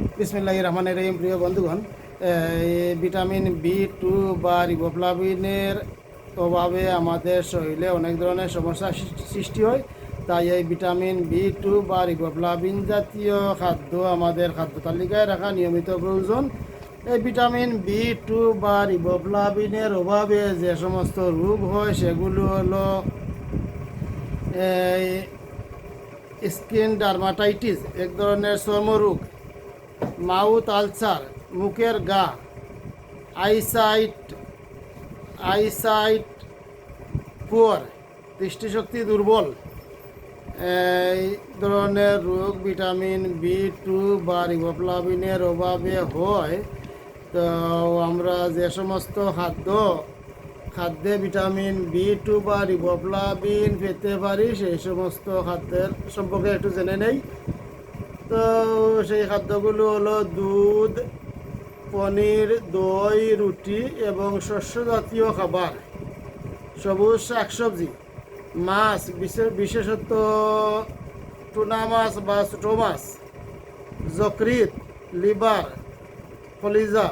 বিসমিল্লাহ রহমানের রহিম, প্রিয় বন্ধুগণ ভিটামিন বি টু বা রিবোফ্লাভিনের অভাবে আমাদের শরীরে অনেক ধরনের সমস্যা সৃষ্টি- হয়। তাই এই ভিটামিন বি টু বা রিবোফ্লাভিন জাতীয় খাদ্য আমাদের খাদ্য তালিকায় রাখা নিয়মিত প্রয়োজন। এই ভিটামিন বি টু বা রিবোফ্লাভিনের অভাবে যে সমস্ত রোগ হয়, সেগুলো হলো স্কিন ডার্মাটাইটিস এক ধরনের চর্মরোগ। মাউথ আলসার, মুখের গা, আইসাইট আইসাইট পুয়ার দৃষ্টিশক্তি দুর্বল। এই ধরনের রোগ ভিটামিন বি টু বা রিবোফ্লাভিনের অভাবে হয়। তো আমরা যে সমস্ত খাদ্য, খাদ্যে ভিটামিন বি টু বা রিবোফ্লাভিন পেতে পারি, সেই সমস্ত খাদ্যের সম্পর্কে একটু জেনে নেই। তো সেই খাদ্যগুলো হলো দুধ, পনির, দই, রুটি এবং শস্য জাতীয় খাবার। সবুজ শাকসবজি, মাছ বিশে- বিশেষত টুনা মাছ বা ছোটো মাছ যকৃত লিভার, কলিজা,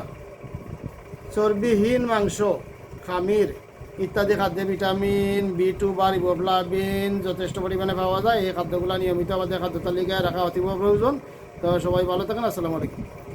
চর্বিহীন মাংস, খামির। ইত্যাদি খাদ্যে ভিটামিন, বি টু বা রিবোফ্লাভিন যথেষ্ট পরিমাণে পাওয়া যায়। এই খাদ্যগুলো নিয়মিত আমাদের খাদ্য তালিকায় রাখা অতীব প্রয়োজন। তো সবাই ভালো থাকেন। আসসালামু আলাইকুম।